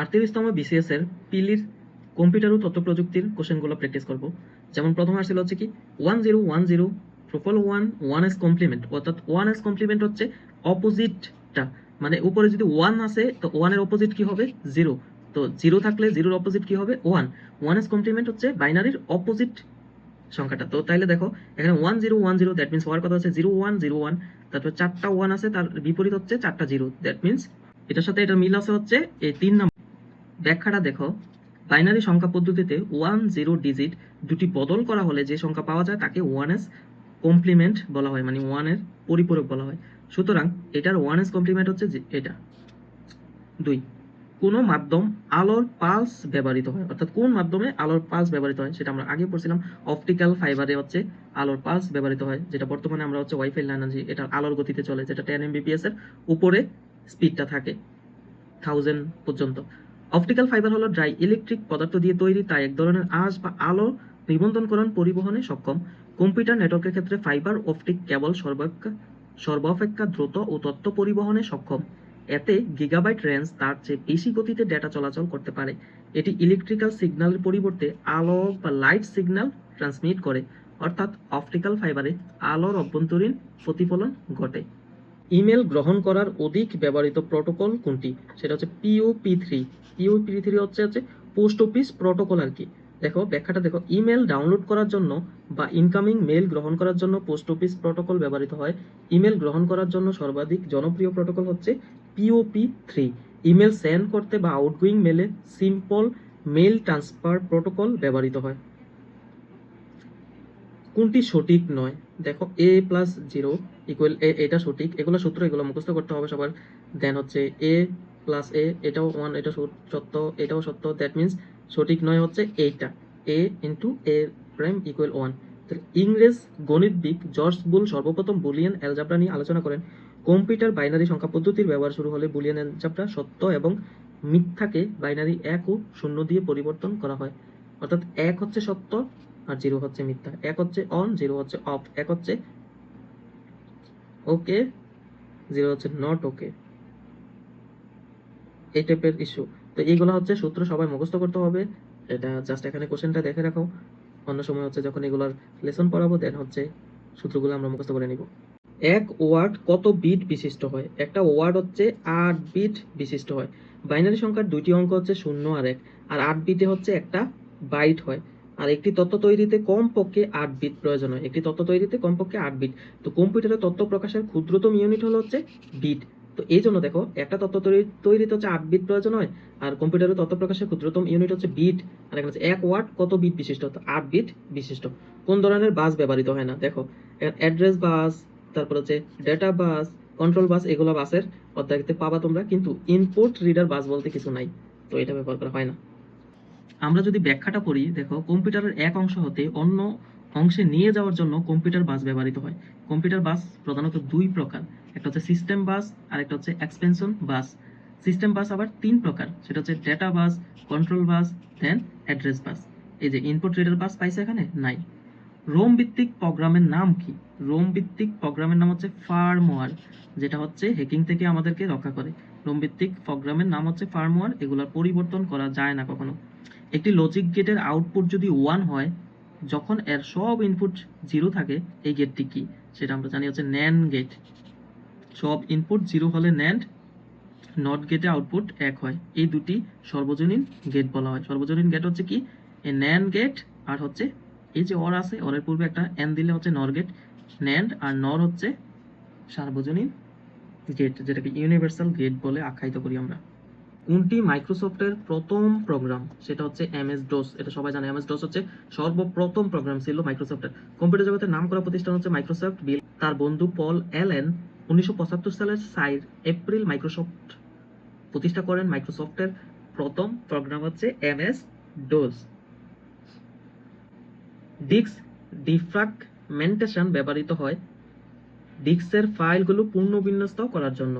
আটত্রিশতম BCS এর পিলির computer ও তথ্য প্রযুক্তির কোশ্চেনগুলো প্র্যাকটিস করব। যেমন প্রথম আসছিল হচ্ছে কি one zero one zero triple one one S complement অর্থাৎ ওয়ান এস কমপ্লিমেন্ট হচ্ছে অপোজিটটা মানে উপরে যদি ওয়ান আসে, তো ওয়ানের অপোজিট কি হবে? জিরো তো জিরো থাকলে জিরোর অপোজিট কি হবে? ওয়ান ওয়ান এস কমপ্লিমেন্ট হচ্ছে বাইনারির অপোজিট সংখ্যাটা। তো তাইলে দেখো, এখানে one zero one zero that means হওয়ার কথা হচ্ছে জিরো ওয়ান জিরো ওয়ান তারপর চারটা ওয়ান আছে তার বিপরীত হচ্ছে চারটা জিরো দ্যাট মিনস এটার সাথে এটার মিল আছে হচ্ছে এই তিন নাম্বার। ব্যাখ্যাটা দেখো। বাইনারি সংখ্যা পদ্ধতিতে ওয়ান জিরো ডিজিট দুটি বদল করা হলে যে সংখ্যা পাওয়া যায় তাকে ওয়ান এস কমপ্লিমেন্ট বলা হয় মানে ওয়ানের পরিপূরক বলা হয়। সুতরাং এটার ওয়ান এস কমপ্লিমেন্ট হচ্ছে এটা। দুই, কোনো মাধ্যম আলোর পালস ব্যবহৃত হয়? অর্থাৎ কোন মাধ্যমে আলোর পালস ব্যবহৃত হয় সেটা আমরা আগে পড়ছিলাম। অপটিক্যাল ফাইবারে হচ্ছে আলোর পালস ব্যবহৃত হয়, যেটা বর্তমানে আমরা হচ্ছে ওয়াইফাই লাইন আনছি। এটা আলোর গতিতে চলে, যেটা টেন এমবিপিএস এর উপরে স্পিডটা থাকে থাউজেন্ড পর্যন্ত। অপটিক্যাল ফাইবার হলো ড্রাই ইলেকট্রিক পদার্থ দিয়ে তৈরি, তাই এক ধরনের আঁশ বা আলো নিবন্ধনকরণ পরিবহনে সক্ষম। কম্পিউটার নেটওয়ার্কের ক্ষেত্রে ফাইবার অপটিক কেবল সর্বাপেক্ষা সর্বাপেক্ষা দ্রুত ও তথ্য পরিবহনে সক্ষম। এতে গিগাবাইট রেঞ্জ তার চেয়ে বেশি গতিতে ডেটা চলাচল করতে পারে। এটি ইলেকট্রিক্যাল সিগন্যালের পরিবর্তে আলো বা লাইট সিগন্যাল ট্রান্সমিট করে। অর্থাৎ অপটিক্যাল ফাইবারে আলোর অভ্যন্তরীণ প্রতিফলন ঘটে। ইমেল গ্রহণ করার অধিক ব্যবহৃত প্রোটোকল কোনটি? সেটা হচ্ছে পিওপি থ্রি পিওপি থ্রি হচ্ছে হচ্ছে পোস্ট অফিস প্রোটোকল আর কি। দেখো, ব্যাখ্যাটা দেখো। ইমেল ডাউনলোড করার জন্য বা ইনকামিং মেল গ্রহণ করার জন্য পোস্ট অফিস প্রোটোকল ব্যবহৃত হয়। ইমেল গ্রহণ করার জন্য সর্বাধিক জনপ্রিয় প্রোটোকল হচ্ছে পিওপি থ্রি ইমেল সেন্ড করতে বা আউটগোয়িং মেলে সিম্পল মেল ট্রান্সফার প্রোটোকল ব্যবহৃত হয়। কোনটি সঠিক নয়? দেখো A plus zero equal A এটা সঠিক। এগুলো সূত্র, এগুলো মুখস্থ করতে হবে সবার। দেন হচ্ছে এ প্লাস এ এটাও ওয়ান এটা সত্য এটাও সত্য। দ্যাট মিন্স সঠিক নয় হচ্ছে এইটা। A into A prime equal one তাহলে ইংরেজ গণিতবিদ জর্জ বুল সর্বপ্রথম বুলিয়ান অ্যালজাবরা নিয়ে আলোচনা করেন। কম্পিউটার বাইনারি সংখ্যা পদ্ধতির ব্যবহার শুরু হলে বুলিয়ান অ্যালজাবরা সত্য এবং মিথ্যাকে বাইনারি এক ও শূন্য দিয়ে পরিবর্তন করা হয়। অর্থাৎ এক হচ্ছে সত্য আর জিরো হচ্ছে মিথ্যা। এক হচ্ছে অন জিরো হচ্ছে অফ এক হচ্ছে ওকে জিরো হচ্ছে নট ওকে এই টাইপের ইস্যু তো এইগুলো হচ্ছে সূত্র সবাই মুখস্থ করতে হবে। এটা জাস্ট এখানে কোশ্চেনটা দেখে রাখো। অন্য সময় হচ্ছে যখন এগুলোর লেসন পড়াবো দেন হচ্ছে সূত্রগুলো আমরা মুখস্থ করে নিব। এক ওয়ার্ড কত বিট বিশিষ্ট হয়? একটা ওয়ার্ড হচ্ছে আট বিট বিশিষ্ট হয়। বাইনারি সংখ্যার দুইটি অঙ্ক হচ্ছে শূন্য আর এক। আর আট বিটে হচ্ছে একটা বাইট হয়। আর একটি তথ্য তৈরিতে কমপক্ষে আট বিট প্রয়োজন হয়। একটি তথ্য তৈরিতে কমপক্ষে আট বিট তো কম্পিউটারে তথ্য প্রকাশের ক্ষুদ্রতম ইউনিট হলো হচ্ছে বিট তো এই জন্য দেখো, একটা তথ্য তৈরি, তৈরিতে হচ্ছে আট বিট প্রয়োজন হয়, আর কম্পিউটারে তথ্য প্রকাশের ক্ষুদ্রতম ইউনিট হচ্ছে বিট আর এখানে হচ্ছে এক ওয়াট কত বিট বিশিষ্ট? তো আট বিট বিশিষ্ট। কোন ধরনের বাস ব্যবহৃত হয় না? দেখো অ্যাড্রেস বাস তারপর হচ্ছে ডেটা বাস কন্ট্রোল বাস এগুলো বাসের অধ্যায়তে পাবা তোমরা, কিন্তু ইনপুট রিডার বাস বলতে কিছু নাই। তো এটা ব্যবহার করা হয় না। আমরা যদি ব্যাখ্যাটা করি, দেখো, কম্পিউটারের এক অংশ হতে অন্য অংশে নিয়ে যাওয়ার জন্য কম্পিউটার বাস ব্যবহৃত হয়। কম্পিউটার বাস প্রধানত দুই প্রকার, একটা হচ্ছে সিস্টেম বাস আর একটা হচ্ছে এক্সপেনশন বাস। সিস্টেম বাস আবার তিন প্রকার, সেটা হচ্ছে data bus, control bus then address bus. এই যে ইনপুট রিডার বাস পাইছে এখানে? নাই। রোম ভিত্তিক প্রোগ্রামের নাম কি? রোম ভিত্তিক প্রোগ্রামের নাম হচ্ছে ফার্মওয়্যার যেটা হচ্ছে হ্যাকিং থেকে আমাদেরকে রক্ষা করে। রোম ভিত্তিক প্রোগ্রামের নাম হচ্ছে ফার্মওয়্যার এগুলোর পরিবর্তন করা যায় না কখনো। একটি লজিক গেটের আউটপুট যদি ওয়ান হয়, যখন এর সব ইনপুট জিরো থাকে, এই গেটটি কি? সেটা আমরা জানি হচ্ছে ন্যান্ড গেট সব ইনপুট জিরো হলে ন্যান্ড নট গেটে আউটপুট এক হয়। এই দুটি সর্বজনীন গেট বলা হয়। সর্বজনীন গেট হচ্ছে কি? এই ন্যান্ড গেট আর হচ্ছে এই যে অর আছে অরের পূর্বে একটা এন দিলে হচ্ছে নর গেট ন্যান্ড আর নর হচ্ছে সার্বজনীন গেট যেটাকে ইউনিভার্সাল গেট বলে আখ্যায়িত করি আমরা। কোনটি মাইক্রোসফটের প্রথম প্রোগ্রাম? সেটা হচ্ছে এমএস ডোস। এটা সবাই জানে, এমএস ডোস হচ্ছে সর্বপ্রথম প্রোগ্রাম ছিল মাইক্রোসফটের। কম্পিউটার জগতের নাম করা প্রতিষ্ঠান হচ্ছে মাইক্রোসফট বিল। তার বন্ধু পল অ্যালেন উনিশশো সালের সাইর এপ্রিল মাইক্রোসফট প্রতিষ্ঠা করেন। মাইক্রোসফটের প্রথম প্রোগ্রাম হচ্ছে এমএস ডোস। ডিস্ক ডিফ্রাগমেন্টেশন ব্যবহৃত হয়। ডিস্কের ফাইলগুলো পূর্ণ বিন্যস্ত করার জন্য।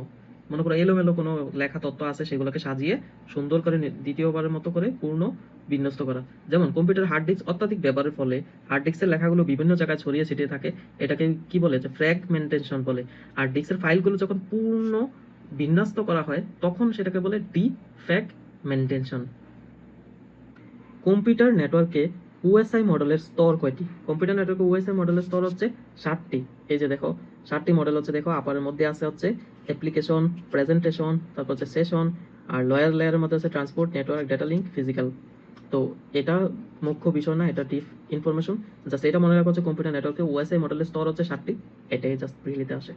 মনে করো এলোমেলো কোনো লেখা তত্ত্ব আছে সেগুলোকে সাজিয়ে সুন্দর করে দ্বিতীয়বারের মতো করে পূর্ণ বিন্যস্ত করা। যেমন কম্পিউটার হার্ড ডিস্ক অত্যাধিক ব্যবহারের ফলে হার্ড ডিস্কের লেখাগুলো বিভিন্ন জায়গায় ছড়িয়ে ছিটিয়ে থাকে। এটাকে কি বলে? যে ফ্র্যাগমেন্টেশন বলে। আর ডিস্কের ফাইলগুলো যখন পূর্ণ বিন্যস্ত করা হয়, তখন সেটাকে বলে ডি মেনটেনশন কম্পিউটার নেটওয়ার্কে ওএসআই মডেলের স্তর কয়টি? কম্পিউটার নেটওয়ার্কে ওএসআই মডেলের স্তর হচ্ছে ষাটটি এই যে দেখো ষাটটি মডেল হচ্ছে দেখো আপারের মধ্যে আছে হচ্ছে অ্যাপ্লিকেশন প্রেজেন্টেশন তারপর হচ্ছে সেশন আর লয়ার লেয়ারের মধ্যে আছে transport network data link physical তো এটা মুখ্য বিষয় না, এটা ডিপ ইনফরমেশন জাস্ট এটা মনে রাখা হচ্ছে কম্পিউটার নেটওয়ার্কে ওএসআই মডেলের স্তর হচ্ছে ষাটটি এটাই জাস্ট প্রিলিতে আসে।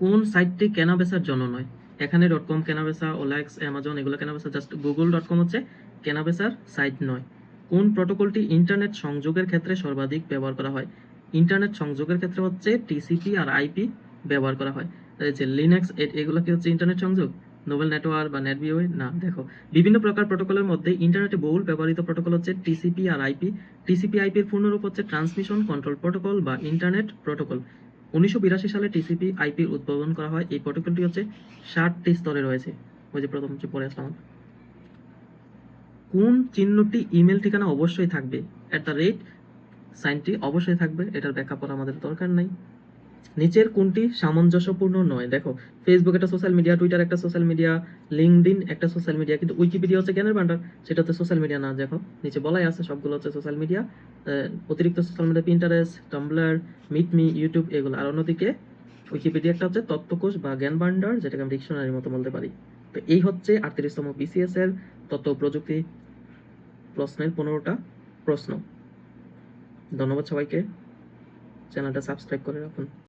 কোন সাইটটি কেনা বেচার জন্য নয়? এখানে ডট কম কেনা বেচা ওলাক্স অ্যামাজন এগুলো কেনা বেচা জাস্ট গুগল ডট কম হচ্ছে কেনা বেচার সাইট নয়। কোন প্রোটোকলটি ইন্টারনেট সংযোগের ক্ষেত্রে সর্বাধিক ব্যবহার করা হয়? ইন্টারনেট সংযোগের ক্ষেত্রে হচ্ছে টিসিপি আর আইপি ব্যবহার করা হয়। যে লিনাক্স এগুলো কি হচ্ছে ইন্টারনেট সংযোগ? নোবেল নেটওয়ার্ক বা নেটবিওয়ে না, দেখো। বিভিন্ন প্রকার প্রোটোকলের মধ্যে ইন্টারনেটে বহুল ব্যবহৃত প্রোটোকল হচ্ছে টিসিপি আর আইপি। টিসিপি, আইপি এর পূর্ণরূপ হচ্ছে ট্রান্সমিশন কন্ট্রোল প্রোটোকল বা ইন্টারনেট প্রোটোকল। উনিশশো সালে টিসিপি আইপির উদ্ভাবন করা হয়। এই প্রোটোকলটি হচ্ছে ষাটটি স্তরে রয়েছে। ওই যে প্রথম যে পড়ে আসলাম কোন চিহ্নটি ইমেল ঠিকানা অবশ্যই থাকবে? অ্যাট দ্য রেট সাইনটি অবশ্যই থাকবে, এটার ব্যাখ্যা পড়া আমাদের দরকার নাই। নিচের কোনটি সামঞ্জস্যপূর্ণ নয়। দেখো ফেসবুক একটা সোশ্যাল মিডিয়া টুইটার একটা সোশ্যাল মিডিয়া লিঙ্কডিন একটা সোশ্যাল মিডিয়া কিন্তু উইকিপিডিয়া হচ্ছে জ্ঞানের ভান্ডার সেটা হচ্ছে সোশ্যাল মিডিয়া না। দেখো, নিচে বলাই আছে, সবগুলো হচ্ছে সোশ্যাল মিডিয়া অতিরিক্ত social media Pinterest Tumblr MeetMe YouTube এগুলো। আর অন্যদিকে উইকিপিডিয়া একটা হচ্ছে তত্ত্বকোষ বা জ্ঞান ভান্ডার যেটাকে আমি ডিকশনারির মতো বলতে পারি। তো এই হচ্ছে আটত্রিশতম বিসিএস এর তথ্য প্রযুক্তি। প্রশ্নের পনেরোটা প্রশ্ন। ধন্যবাদ সবাইকে। চ্যানেলটা সাবস্ক্রাইব করে রাখুন।